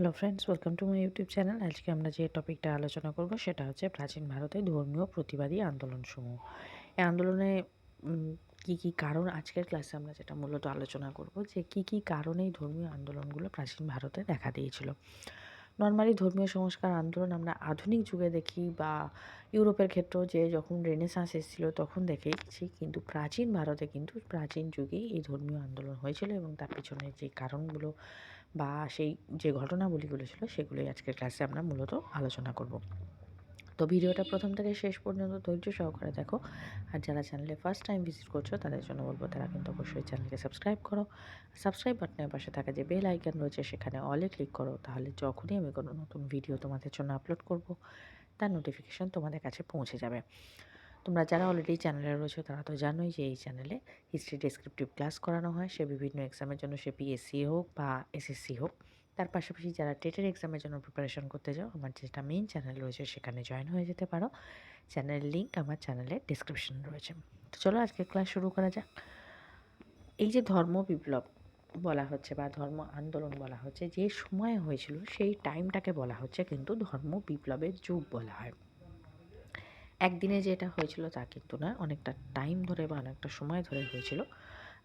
Hello friends welcome to my YouTube channel আজকে আমরা যে টপিকটা আলোচনা করব সেটা হচ্ছে প্রাচীন ভারতে ধর্মীয় প্রতিবাদী আন্দোলনসমূহ। এই আন্দোলনে কী কি কি কারণ আজকের ক্লাসে আমরা যেটা মূলত আলোচনা করব যে কি কি কারণে এই ধর্মীয় আন্দোলনগুলো প্রাচীন ভারতে দেখা দিয়েছিল। নর্মালি ধর্মীয় সংস্কার আন্দোলন আমরা আধুনিক যুগে দেখি বা ইউরোপের ক্ষেত্রেও যে যখন রেনেসাঁস এসেছিল তখন দেখেছি কিন্তু প্রাচীন ভারতে কিন্তু প্রাচীন যুগেই এই ধর্মীয় আন্দোলন হয়েছিল এবং তার পিছনে যে কারণগুলো বা সেই যে ঘটনাবলীগুলো ছিল সেগুলোই আজকের ক্লাসে আমরা মূলত আলোচনা করব। তো ভিডিওটা প্রথম থেকে শেষ পর্যন্ত ধৈর্য সহকারে দেখো। আর যারা চ্যানেলে ফার্স্ট টাইম ভিজিট করছ, তাদের জন্য বলব তারা কিন্তু অবশ্যই চ্যানেলকে সাবস্ক্রাইব করো। সাবস্ক্রাইব বাটনের পাশে থাকা যে বেল আইকন রয়েছে, সেখানে অলে ক্লিক করো। তাহলে যখনই আমি কোনো নতুন ভিডিও তোমাদের জন্য আপলোড করব, তার নোটিফিকেশন তোমাদের কাছে পৌঁছে যাবে। তোমরা যারা অলরেডি চ্যানেলে রয়েছো, তারা তো জানোই যে এই চ্যানেলে হিস্ট্রি ডেসক্রিপটিভ ক্লাস করানো হয়। সে বিভিন্ন এক্সামের জন্য সে পিএসসি হোক বা এসএসসি হোক। তার পাশাপাশি যারা টেটের এক্সামের জন্য প্রিপারেশন করতে যাও, আমার যেটা মেইন চ্যানেল রয়েছে, সেখানে জয়েন হয়ে যেতে পারো। চ্যানেলের লিঙ্ক আমার চ্যানেলের ডিসক্রিপশন রয়েছে। তো চলো আজকে ক্লাস শুরু করা যাক। এই যে ধর্ম বিপ্লব বলা হচ্ছে বা ধর্ম আন্দোলন বলা হচ্ছে, যে সময়ে হয়েছিল, সেই টাইমটাকে বলা হচ্ছে কিন্তু ধর্ম বিপ্লবের যুগ বলা হয়। একদিনে যেটা হয়েছিল তা কিন্তু নয়, অনেকটা টাইম ধরে বা অনেকটা সময় ধরে হয়েছিল।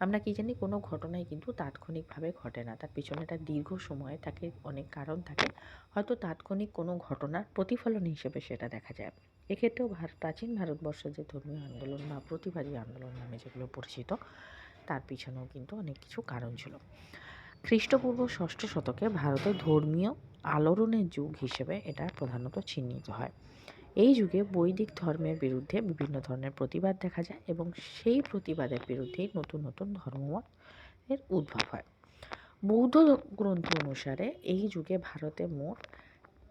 আমরা কি জানি কোনো ঘটনাই কিন্তু তাৎক্ষণিকভাবে ঘটে না। তার পিছনে একটা দীর্ঘ সময় থাকে, অনেক কারণ থাকে। হয়তো তাৎক্ষণিক কোনো ঘটনার প্রতিফলন হিসেবে সেটা দেখা যায়। এক্ষেত্রেও প্রাচীন ভারতবর্ষের যে ধর্মীয় আন্দোলন বা প্রতিবাদী আন্দোলন নামে যেগুলো পরিচিত, তার পিছনেও কিন্তু অনেক কিছু কারণ ছিল। খ্রিস্টপূর্ব ষষ্ঠ শতকে ভারতে ধর্মীয় আলোড়নের যুগ হিসেবে এটা প্রধানত চিহ্নিত হয়। এই যুগে বৈদিক ধর্মের বিরুদ্ধে বিভিন্ন ধরনের প্রতিবাদ দেখা যায় এবং সেই প্রতিবাদের বিরুদ্ধেই নতুন নতুন ধর্মমত এর উদ্ভব হয়। বৌদ্ধ গ্রন্থ অনুসারে এই যুগে ভারতে মোট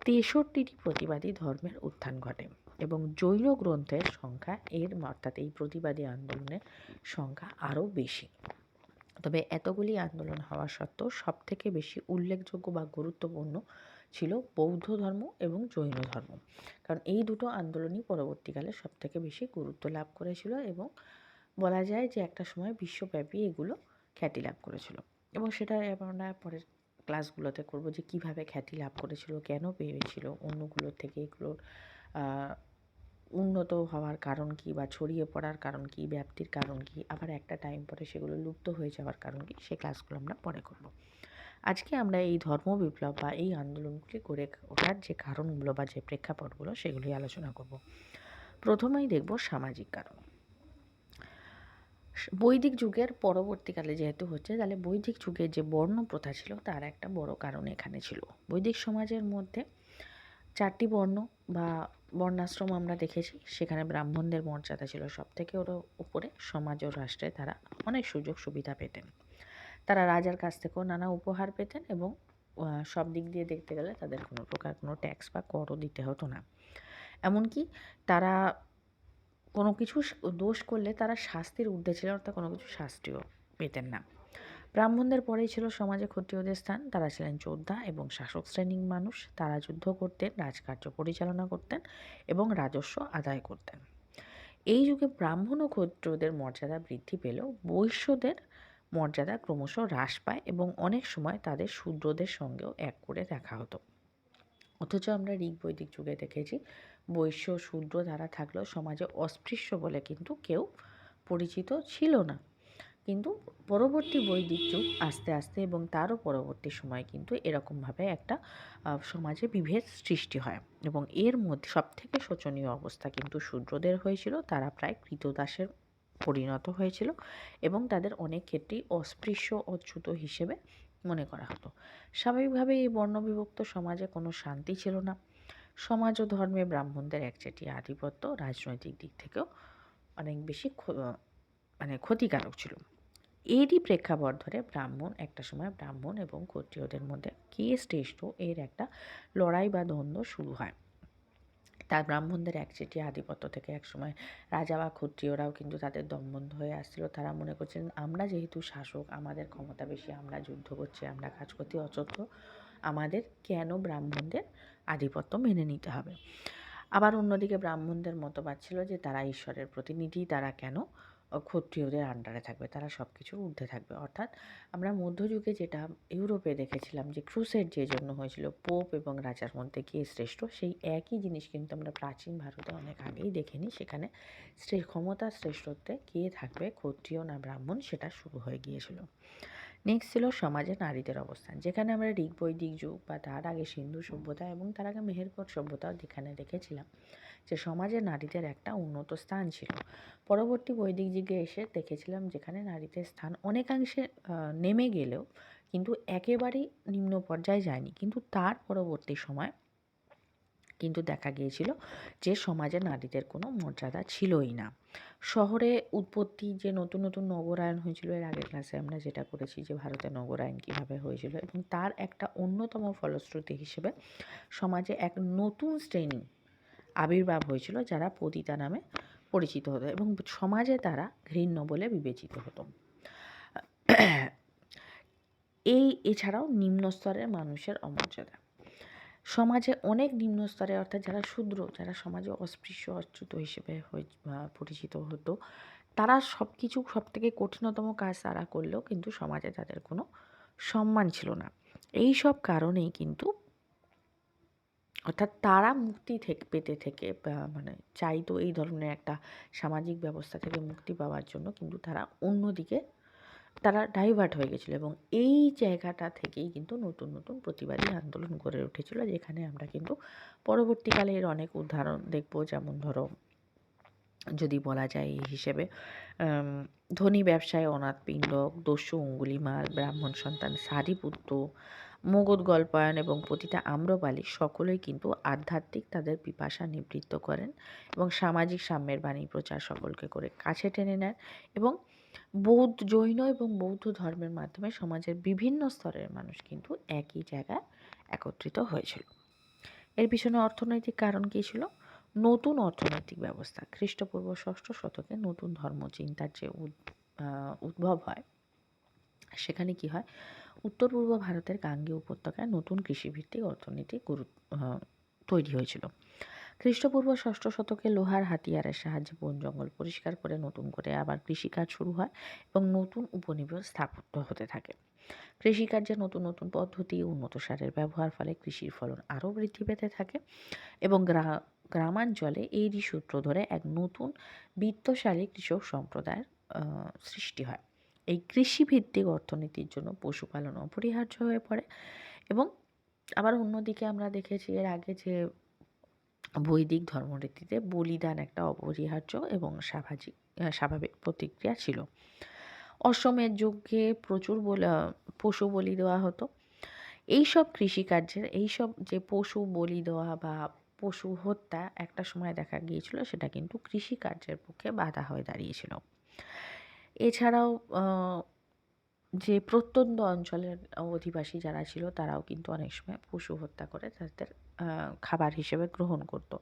তেষট্টিটি প্রতিবাদী ধর্মের উত্থান ঘটে এবং জৈন গ্রন্থের সংখ্যা এর অর্থাৎ এই প্রতিবাদী আন্দোলনের সংখ্যা আরও বেশি। তবে এতগুলি আন্দোলন হওয়া সত্ত্বেও সবথেকে বেশি উল্লেখযোগ্য বা গুরুত্বপূর্ণ ছিল বৌদ্ধ ধর্ম এবং জৈন ধর্ম। কারণ এই দুটো আন্দোলনই পরবর্তীকালে সবথেকে বেশি গুরুত্ব লাভ করেছিল এবং বলা যায় যে একটা সময় বিশ্বব্যাপী এগুলো খ্যাতি লাভ করেছিল। এবং সেটা আমরা পরের ক্লাসগুলোতে করব যে কীভাবে খ্যাতি লাভ করেছিল, কেন পেয়েছিল অন্যগুলোর থেকে এগুলোর উন্নত হওয়ার কারণ কী বা ছড়িয়ে পড়ার কারণ কী, ব্যাপ্তির কারণ কী, আবার একটা টাইম পরে সেগুলো লুপ্ত হয়ে যাওয়ার কারণ কী, সে ক্লাসগুলো আমরা পরে করব। আজকে আমরা এই ধর্ম বিপ্লব বা এই আন্দোলনগুলি করে ওঠার যে কারণগুলো বা যে প্রেক্ষাপটগুলো, সেগুলি আলোচনা করব। প্রথমেই দেখব সামাজিক কারণ। বৈদিক যুগের পরবর্তীকালে যেহেতু হচ্ছে, তাহলে বৈদিক যুগের যে বর্ণ প্রথা ছিল, তার একটা বড় কারণ এখানে ছিল। বৈদিক সমাজের মধ্যে চারটি বর্ণ বা বর্ণাশ্রম আমরা দেখেছি। সেখানে ব্রাহ্মণদের মর্যাদা ছিল সব থেকে ওর উপরে। সমাজ ও রাষ্ট্রে তারা অনেক সুযোগ সুবিধা পেতেন। তারা রাজার কাছ থেকেও নানা উপহার পেতেন এবং সব দিক দিয়ে দেখতে গেলে তাদের কোনো প্রকার কোনো ট্যাক্স বা করও দিতে হতো না। এমনকি তারা কোনো কিছু দোষ করলে তারা শাস্তির ঊর্ধ্বে ছিল, অর্থাৎ কোনো কিছু শাস্তিও পেতেন না। ব্রাহ্মণদের পরেই ছিল সমাজে ক্ষত্রিয়দের স্থান। তারা ছিলেন যোদ্ধা এবং শাসক শ্রেণির মানুষ। তারা যুদ্ধ করতেন, রাজকার্য পরিচালনা করতেন এবং রাজস্ব আদায় করতেন। এই যুগে ব্রাহ্মণ ও ক্ষত্রিয়দের মর্যাদা বৃদ্ধি পেলেও বৈশ্যদের মর্যাদা ক্রমশ হ্রাস পায় এবং অনেক সময় তাদের শূদ্রদের সঙ্গেও এক করে দেখা হতো। অথচ আমরা ঋগ বৈদিক যুগে দেখেছি, বৈশ্য শূদ্র দ্বারা থাকলেও সমাজে অস্পৃশ্য বলে কিন্তু কেউ পরিচিত ছিল না। কিন্তু পরবর্তী বৈদিক যুগ আস্তে আস্তে এবং তারও পরবর্তী সময় কিন্তু এরকমভাবে একটা সমাজে বিভেদ সৃষ্টি হয় এবং এর মধ্যে সবথেকে শোচনীয় অবস্থা কিন্তু শূদ্রদের হয়েছিল। তারা প্রায় কৃতদাসের পরিণত হয়েছিল এবং তাদের অনেক ক্ষেত্রেই অস্পৃশ্য অচ্যুত হিসেবে মনে করা হতো। স্বাভাবিকভাবে এই বর্ণবিভক্ত সমাজে কোনো শান্তি ছিল না। সমাজ ও ধর্মে ব্রাহ্মণদের একচেটিয়া আধিপত্য রাজনৈতিক দিক থেকেও অনেক বেশি মানে ক্ষতিকারক ছিল। এরই প্রেক্ষাপট ধরে ব্রাহ্মণ একটা সময় ব্রাহ্মণ এবং ক্ষত্রিয়দের মধ্যে কে শ্রেষ্ঠ এর একটা লড়াই বা দ্বন্দ্ব শুরু হয়। তার ব্রাহ্মণদের একচেটিয়া আধিপত্য থেকে একসময় রাজা বা ক্ষত্রিয়রাও কিন্তু তাদের দমবন্ধ হয়ে আসছিল। তারা মনে করছেন আমরা যেহেতু শাসক, আমাদের ক্ষমতা বেশি, আমরা যুদ্ধ করছি, আমরা কাজ করতে অচত্য আমাদের কেন ব্রাহ্মণদের আধিপত্য মেনে নিতে হবে? আবার অন্যদিকে ব্রাহ্মণদের মতবাদ ছিল যে, তারা ঈশ্বরের প্রতিনিধি, তারা কেন ক্ষত্রিয়দের আন্ডারে থাকবে, তারা সব কিছুর ঊর্ধ্বে থাকবে। অর্থাৎ আমরা মধ্যযুগে যেটা ইউরোপে দেখেছিলাম যে ক্রুসের যে জন্য হয়েছিল পোপ এবং রাজার মধ্যে কে শ্রেষ্ঠ, সেই একই জিনিস কিন্তু আমরা প্রাচীন ভারতে অনেক আগেই দেখে নিই সেখানে শ্রে ক্ষমতার শ্রেষ্ঠত্বে কে থাকবে, ক্ষত্রিয় না ব্রাহ্মণ, সেটা শুরু হয়ে গিয়েছিল। নেক্সট ছিল সমাজে নারীদের অবস্থান। যেখানে আমরা ঋগ বৈদিক যুগ বা তার আগে সিন্ধু সভ্যতা এবং তার আগে মেহেরগড় সভ্যতাও যেখানে দেখেছিলাম। যে সমাজে নারীদের একটা উন্নত স্থান ছিল। পরবর্তী বৈদিক যুগে এসে দেখেছিলাম যেখানে নারীদের স্থান অনেকাংশে নেমে গেলেও কিন্তু একেবারেই নিম্ন পর্যায়ে যায়নি। কিন্তু তার পরবর্তী সময় কিন্তু দেখা গিয়েছিল যে সমাজে নারীদের কোনো মর্যাদা ছিলই না। শহরে উৎপত্তি যে নতুন নতুন নগরায়ন হয়েছিল, এর আগের ক্লাসে আমরা যেটা করেছি যে ভারতে নগরায়ন কীভাবে হয়েছিল এবং তার একটা অন্যতম ফলশ্রুতি হিসেবে সমাজে এক নতুন শ্রেণি আবির্ভাব হয়েছিল যারা পতিতা নামে পরিচিত হতো এবং সমাজে তারা ঘৃণ্য বলে বিবেচিত হতো। এই এছাড়াও নিম্ন স্তরের মানুষের অমর্যাদা। সমাজে অনেক নিম্ন স্তরে অর্থাৎ যারা শূদ্র, যারা সমাজে অস্পৃশ্য, অচ্যুত হিসেবে পরিচিত হতো, তারা সব কিছু সব থেকে কঠিনতম কাজ তারা করলেও কিন্তু সমাজে তাদের কোনো সম্মান ছিল না। এই সব কারণেই কিন্তু অর্থাৎ তারা মুক্তি থেকে, পেতে থেকে মানে চাইতো এই ধরনের একটা সামাজিক ব্যবস্থা থেকে মুক্তি পাওয়ার জন্য, কিন্তু তারা অন্যদিকে, তারা ডাইভার্ট হয়ে গেছিল এবং এই জায়গাটা থেকেই কিন্তু নতুন নতুন প্রতিবাদী আন্দোলন গড়ে উঠেছিল, যেখানে আমরা কিন্তু পরবর্তীকালে এর অনেক উদাহরণ দেখব। যেমন ধরো, যদি বলা যায় এই হিসেবে ধনী ব্যবসায় অনাথ পিণ্ডক, দস্যু অঙ্গুলিমাল ব্রাহ্মণ সন্তান সারিপুত্র মগধ গল্পায়ন এবং প্রতিটা আম্রপালি সকলেই কিন্তু আধ্যাত্মিক তাদের পিপাসা নিবৃত্ত করেন এবং সামাজিক সাম্যের বাণী প্রচার সকলকে করে কাছে টেনে নেন এবং বৌদ্ধ, জৈন এবং বৌদ্ধ ধর্মের মাধ্যমে সমাজের বিভিন্ন স্তরের মানুষ কিন্তু একই জায়গায় একত্রিত হয়েছিল। এর পিছনে অর্থনৈতিক কারণ কী ছিল? নতুন অর্থনৈতিক ব্যবস্থা। খ্রিস্টপূর্ব ষষ্ঠ শতকে নতুন ধর্মচিন্তার যে উদ্ভব হয়, সেখানে কি হয়? উত্তর পূর্ব ভারতের গাঙ্গীয় উপত্যকায় নতুন কৃষিভিত্তিক অর্থনীতি গুরু তৈরি হয়েছিল। খ্রিস্টপূর্ব ষষ্ঠ শতকে লোহার হাতিয়ারের সাহায্যে বন জঙ্গল পরিষ্কার করে নতুন করে আবার কৃষিকাজ শুরু হয় এবং নতুন উপনিবেশ স্থাপিত হতে থাকে। কৃষিকার্যে নতুন নতুন পদ্ধতি, উন্নত সারের ব্যবহার ফলে কৃষির ফলন আরও বৃদ্ধি পেতে থাকে এবং গ্রা, গ্রামাঞ্চলে এরই সূত্র ধরে এক নতুন বিত্তশালী কৃষক সম্প্রদায়ের সৃষ্টি হয়। এই কৃষিভিত্তিক অর্থনীতির জন্য পশুপালন অপরিহার্য হয়ে পড়ে এবং আবার অন্যদিকে আমরা দেখেছি এর আগে যে বৈদিক ধর্মরীতিতে বলিদান একটা অপরিহার্য এবং স্বাভাবিক স্বাভাবিক প্রতিক্রিয়া ছিল। অসমের যুগে প্রচুর পশু বলি দেওয়া হতো। এইসব কৃষিকার্যের, এইসব যে পশু বলি দেওয়া বা পশু হত্যা একটা সময় দেখা গিয়েছিল, সেটা কিন্তু কৃষিকার্যের পক্ষে বাধা হয়ে দাঁড়িয়েছিল। এছাড়াও যে প্রত্যন্ত অঞ্চলের অধিবাসী যারা ছিল, তারাও কিন্তু অনেক সময় পশু হত্যা করে তাদের খাবার হিসেবে গ্রহণ করত।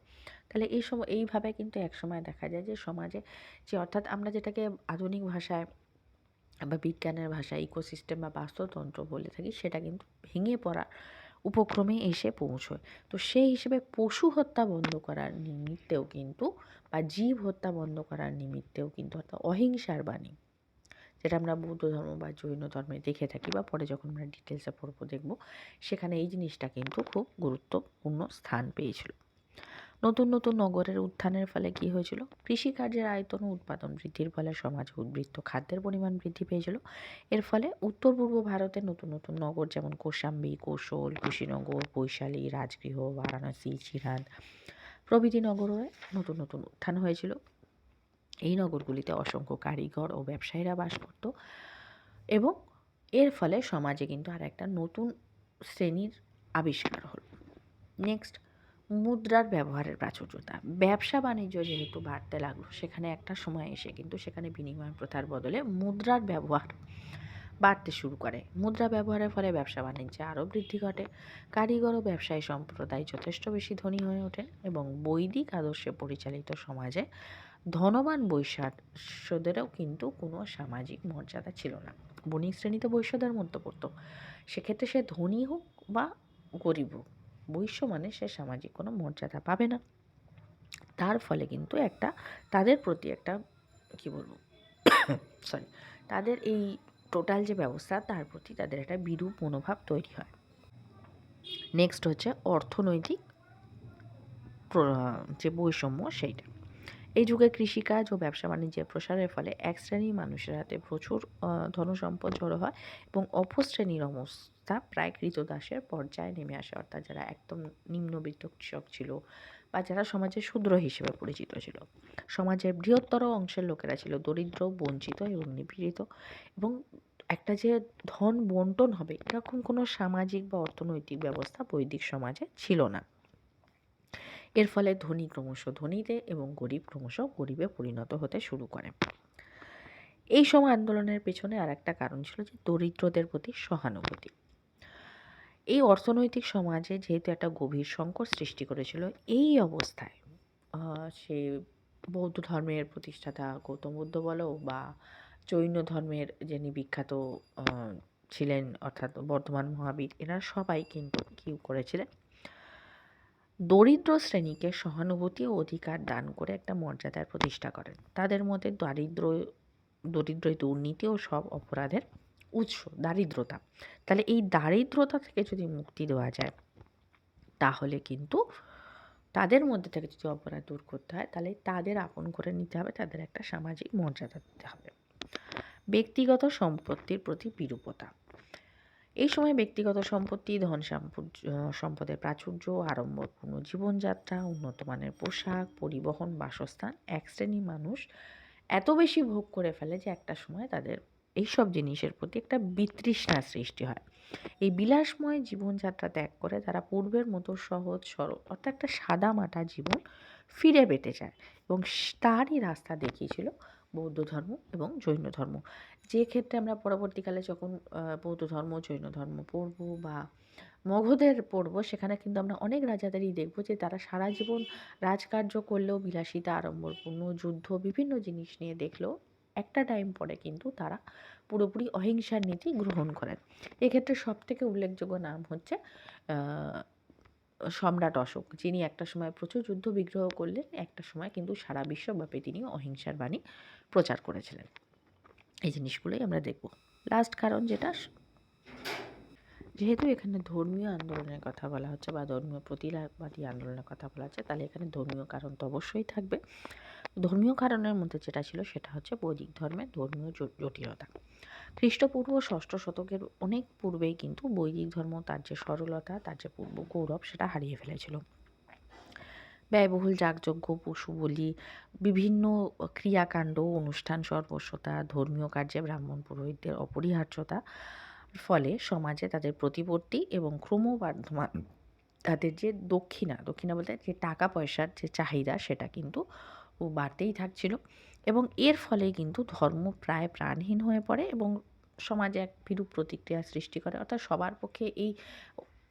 তাহলে এই সময়, এইভাবে কিন্তু এক সময় দেখা যায় যে সমাজে যে অর্থাৎ আমরা যেটাকে আধুনিক ভাষায় বা বিজ্ঞানের ভাষায় ইকোসিস্টেম বা বাস্তুতন্ত্র বলে থাকি, সেটা কিন্তু ভেঙে পড়া উপক্রমে এসে পৌঁছয়। তো সেই হিসেবে পশু হত্যা বন্ধ করার নিমিত্তেও কিন্তু বা জীব হত্যা বন্ধ করার নিমিত্তেও কিন্তু অর্থাৎ অহিংসার বাণী, যেটা আমরা বৌদ্ধ ধর্ম বা জৈন ধর্মে দেখে থাকি বা পরে যখন আমরা ডিটেলসে পড়ব, দেখব, সেখানে এই জিনিসটা কিন্তু খুব গুরুত্বপূর্ণ স্থান পেয়েছিল। নতুন নতুন নগরের উত্থানের ফলে কি হয়েছিল? কৃষিকার্যের আয়তন ও উৎপাদন বৃদ্ধির ফলে সমাজে উদ্বৃত্ত খাদ্যের পরিমাণ বৃদ্ধি পেয়েছিল। এর ফলে উত্তর পূর্ব ভারতের নতুন নতুন নগর যেমন কোশাম্বী কৌশল কুশীনগর বৈশালী, রাজগৃহ, বারাণসী চিরান প্রভৃতি নগরে নতুন নতুন উত্থান হয়েছিল। এই নগরগুলিতে অসংখ্য কারিগর ও ব্যবসায়ীরা বাস করত এবং এর ফলে সমাজে কিন্তু আর একটা নতুন শ্রেণির আবিষ্কার হলো। নেক্সট মুদ্রার ব্যবহারের প্রাচুর্যতা। ব্যবসা বাণিজ্য যেহেতু বাড়তে লাগল, সেখানে একটা সময় এসে কিন্তু সেখানে বিনিময় প্রথার বদলে মুদ্রার ব্যবহার বাড়তে শুরু করে। মুদ্রা ব্যবহারের ফলে ব্যবসা বাণিজ্যে আরও বৃদ্ধি ঘটে। কারিগর ও ব্যবসায়ী সম্প্রদায় যথেষ্ট বেশি ধনী হয়ে ওঠেন এবং বৈদিক আদর্শে পরিচালিত সমাজে ধনবান বৈশ্যাদেরও কিন্তু কোনো সামাজিক মর্যাদা ছিল না। বণিক শ্রেণীতে বৈশ্যদের মধ্যে পড়তো সেক্ষেত্রে সে ধনী হোক বা গরিব হোক বৈশ্য মানে সে সামাজিক কোনো মর্যাদা পাবে না। তার ফলে কিন্তু একটা তাদের প্রতি একটা, কী বলব সরি তাদের এই টোটাল যে ব্যবস্থা, তার প্রতি তাদের একটা বিরূপ মনোভাব তৈরি হয়। নেক্সট হচ্ছে অর্থনৈতিক যে বৈষম্য সেইটা। এই যুগে কৃষিকাজ ও ব্যবসা বাণিজ্যের প্রসারের ফলে এক শ্রেণির মানুষের হাতে প্রচুর ধনসম্পদ জড়ো হয় এবং অপর শ্রেণির অবস্থা প্রায় কৃতদাসের পর্যায়ে নেমে আসে। অর্থাৎ যারা একদম নিম্নবিত্ত কৃষক ছিল বা যারা সমাজের শূদ্র হিসেবে পরিচিত ছিল। সমাজের বৃহত্তর অংশের লোকেরা ছিল দরিদ্র, বঞ্চিত এবং নিপীড়িত এবং একটা যে ধন বন্টন হবে এরকম কোনো সামাজিক বা অর্থনৈতিক ব্যবস্থা বৈদিক সমাজে ছিল না। এর ফলে ধনী ক্রমশ ধনীতে এবং গরিব ক্রমশ গরিবে পরিণত হতে শুরু করে। এই সময় আন্দোলনের পেছনে আর একটা কারণ ছিল যে দরিদ্রদের প্রতি সহানুভূতি। এই অর্থনৈতিক সমাজে যেহেতু একটা গভীর সংকট সৃষ্টি করেছিল, এই অবস্থায় সে বৌদ্ধ ধর্মের প্রতিষ্ঠাতা গৌতম বুদ্ধ বলো বা জৈন ধর্মের যিনি বিখ্যাত ছিলেন অর্থাৎ বর্ধমান মহাবীর এরা সবাই কিন্তু কি করেছিলেন দরিদ্র শ্রেণীকে সহানুভূতি ও অধিকার দান করে একটা মর্যাদার প্রতিষ্ঠা করেন। তাদের মধ্যে দারিদ্র দরিদ্র দুর্নীতি ও সব অপরাধের উৎস, দারিদ্রতা। তাহলে এই দারিদ্রতা থেকে যদি মুক্তি দেওয়া যায়, তাহলে কিন্তু তাদের মধ্যে থেকে যদি অপরাধ দূর করতে হয়, তাহলে তাদের আপন করে নিতে হবে, তাদের একটা সামাজিক মর্যাদা দিতে হবে। ব্যক্তিগত সম্পত্তির প্রতি বিরূপতা। এই সময় ব্যক্তিগত সম্পত্তি, ধন সম্পদ- সম্পদের প্রাচুর্য, আড়ম্বরপূর্ণ জীবনযাত্রা উন্নত মানের পোশাক, পরিবহন, বাসস্থান, এক শ্রেণির মানুষ এত বেশি ভোগ করে ফেলে যে একটা সময় তাদের এইসব জিনিসের প্রতি একটা বিতৃষ্ণা সৃষ্টি হয়। এই বিলাসময় জীবনযাত্রা ত্যাগ করে তারা পূর্বের মতো সহজ, সরল অর্থাৎ একটা সাদা মাটা জীবন ফিরে পেতে চায় এবং তারই রাস্তা দেখিয়েছিল বৌদ্ধ ধর্ম এবং জৈন ধর্ম। যে ক্ষেত্রে আমরা পরবর্তীকালে যখন বৌদ্ধ ধর্ম, জৈন ধর্ম পড়ব বা মগধের পড়ব, সেখানে কিন্তু আমরা অনেক রাজাদেরই দেখব যে তারা সারা জীবন রাজকার্য করলেও বিলাসিতা, আড়ম্বরপূর্ণ, যুদ্ধ, বিভিন্ন জিনিস নিয়ে দেখলেও একটা টাইম পরে কিন্তু তারা পুরোপুরি অহিংসার নীতি গ্রহণ করেন। এক্ষেত্রে সব থেকে উল্লেখযোগ্য নাম হচ্ছে সম্রাট অশোক, যিনি একটা সময় প্রচুর যুদ্ধ বিগ্রহ করলেন, একটা সময় কিন্তু সারা বিশ্বব্যাপী তিনি অহিংসার বাণী প্রচার করেছিলেন। এই জিনিসগুলোই আমরা দেখব। লাস্ট কারণ যেটা, যেহেতু এখানে ধর্মীয় আন্দোলনের কথা বলা হচ্ছে বা ধর্মীয় প্রতিবাদী আন্দোলনের কথা বলা হচ্ছে, তাহলে এখানে ধর্মীয় কারণ তো অবশ্যই থাকবে। ধর্মীয় কারণের মধ্যে যেটা ছিল সেটা হচ্ছে বৈদিক ধর্মের ধর্মীয় জটিলতা। খ্রিস্টপূর্ব ষষ্ঠ শতকের অনেক পূর্বেই কিন্তু বৈদিক ধর্ম তার যে সরলতা, তার যে পূর্ব গৌরব সেটা হারিয়ে ফেলেছিল। ব্যয়বহুল, যাগযজ্ঞ, পশু বলি, বিভিন্ন ক্রিয়াকাণ্ড, অনুষ্ঠান সর্বস্বতা, ধর্মীয় কার্যে ব্রাহ্মণ পুরোহিতদের অপরিহার্যতা ফলে সমাজে তাদের প্রতিপত্তি এবং ক্রমবর্ধমান তাদের যে দক্ষিণা দক্ষিণা বলতে যে টাকা পয়সার যে চাহিদা সেটা কিন্তু ও বাড়তেই থাকছিল এবং এর ফলে কিন্তু ধর্ম প্রায় প্রাণহীন হয়ে পড়ে এবং সমাজে এক বিরূপ প্রতিক্রিয়া সৃষ্টি করে। অর্থাৎ সবার পক্ষে এই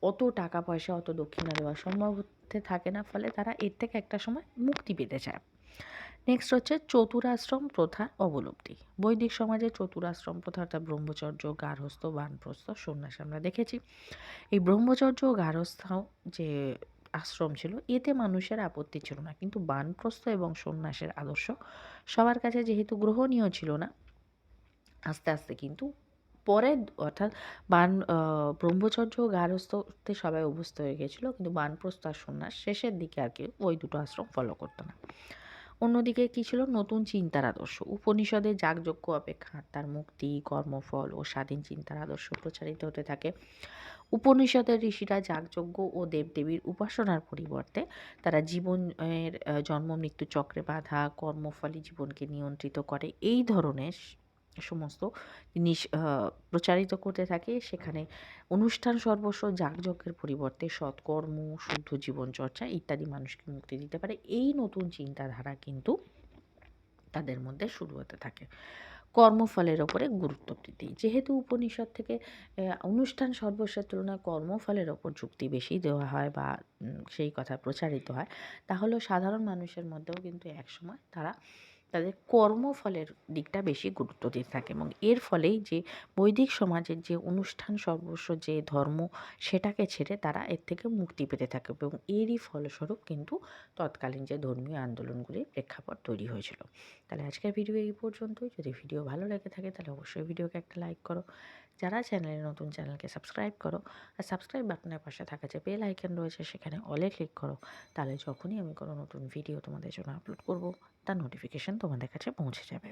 অত টাকা পয়সা, অত দক্ষিণা দেওয়া সম্ভব হতে থাকে না, ফলে তারা এর থেকে একটা সময় মুক্তি পেতে চায়। নেক্সট হচ্ছে চতুরাশ্রম প্রথার অবলব্ধি বৈদিক সমাজে চতুরাশ্রম প্রথা অর্থাৎ ব্রহ্মচর্য গার্হস্থ বানপ্রস্থ, সন্ন্যাস আমরা দেখেছি। এই ব্রহ্মচর্য ও গার্হস্থ যে আশ্রম ছিল। এতে মানুষের আপত্তি ছিল না। কিন্তু বানপ্রস্থ এবং সন্ন্যাসের আদর্শ সবার কাছে যেহেতু গ্রহণীয় ছিল না, আস্তে আস্তে কিন্তু পরে অর্থাৎ বান ব্রহ্মচর্য ও গার্হস্থতে সবাই অভ্যস্ত হয়ে গেছিল কিন্তু বানপ্রস্থ আর সন্ন্যাস শেষের দিকে আর কেউ ওই দুটো আশ্রম ফলো করতো না। অন্যদিকে কী ছিল? নতুন চিন্তার আদর্শ। উপনিষদে যাগযজ্ঞ, অপেক্ষা তার মুক্তি, কর্মফল ও স্বাধীন চিন্তার আদর্শ প্রচারিত হতে থাকে। উপনিষদের ঋষিরা যাগযজ্ঞ ও দেবদেবীর উপাসনার পরিবর্তে তারা জীবনের জন্ম, মৃত্যু চক্রে বাধা কর্মফলই জীবনকে নিয়ন্ত্রিত করে। এই ধরনের সমস্ত জিনিস প্রচারিত করতে থাকে। সেখানে অনুষ্ঠান সর্বস্ব, যাগযজ্ঞের পরিবর্তে সৎকর্ম, শুদ্ধ জীবনচর্চা ইত্যাদি মানুষকে মুক্তি দিতে পারে। এই নতুন চিন্তাধারা কিন্তু তাদের মধ্যে শুরু হতে থাকে। কর্মফলের ওপরে গুরুত্ব দিই যেহেতু উপনিষদ থেকে অনুষ্ঠান সর্বস্বের তুলনায় কর্মফলের ওপর যুক্তি বেশি দেওয়া হয় বা সেই কথা প্রচারিত হয় তাহলে সাধারণ মানুষের মধ্যেও কিন্তু একসময় তারা তাদের কর্মফলের দিকটা বেশি গুরুত্ব দিয়ে থাকে এবং এর ফলেই যে বৈদিক সমাজের যে অনুষ্ঠান সর্বস্ব যে ধর্ম সেটাকে ছেড়ে তারা এর থেকে মুক্তি পেতে থাকে এবং এরই ফলস্বরূপ কিন্তু তৎকালীন যে ধর্মীয় আন্দোলনগুলির প্রেক্ষাপট তৈরি হয়েছিল। তাহলে আজকের ভিডিও এই পর্যন্তই। যদি ভিডিও ভালো লেগে থাকে তাহলে অবশ্যই ভিডিওকে একটা লাইক করো। যারা চ্যানেলে নতুন চ্যানেলকে সাবস্ক্রাইব করো আর সাবস্ক্রাইব বাটনের পাশে থাকা যে বেল আইকন রয়েছে, সেখানে অলে ক্লিক করো। তাহলে যখনই আমি কোনো নতুন ভিডিও তোমাদের জন্য আপলোড করব, তার নোটিফিকেশান তোমাদের কাছে পৌঁছে যাবে।